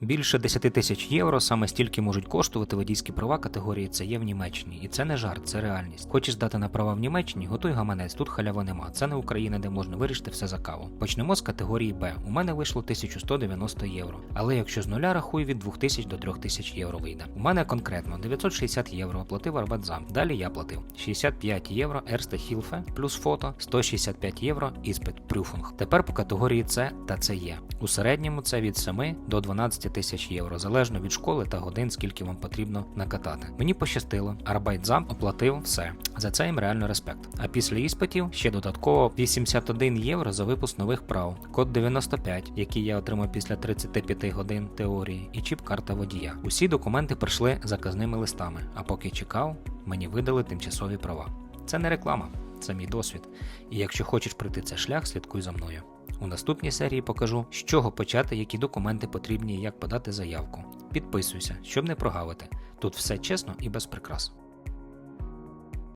Більше 10 тисяч євро саме стільки можуть коштувати водійські права категорії С є в Німеччині, і це не жарт, це реальність. Хочеш здати на права в Німеччині, готуй гаманець, тут халяви нема. Це не Україна, де можна вирішити все за каву. Почнемо з категорії Б. У мене вийшло 1190 євро. Але якщо з нуля рахую від 2000 до 3000 євро вийде. У мене конкретно 960 євро оплатив Арбатзам. Далі я платив 65 євро Ерсте Хілфе плюс фото, 165 євро іспит Прюфунг. Тепер по категорії С та це є. У середньому це від 7 до 12 тисяч євро, залежно від школи та годин, скільки вам потрібно накатати. Мені пощастило, Арбайтзам оплатив все. За це їм реально респект. А після іспитів ще додатково 81 євро за випуск нових прав, код 95, який я отримав після 35 годин теорії, і чіп-карта водія. Усі документи прийшли заказними листами, а поки чекав, мені видали тимчасові права. Це не реклама, це мій досвід. І якщо хочеш пройти цей шлях, слідкуй за мною. У наступній серії покажу, з чого почати, які документи потрібні і як подати заявку. Підписуйся, щоб не прогавити. Тут все чесно і без прикрас.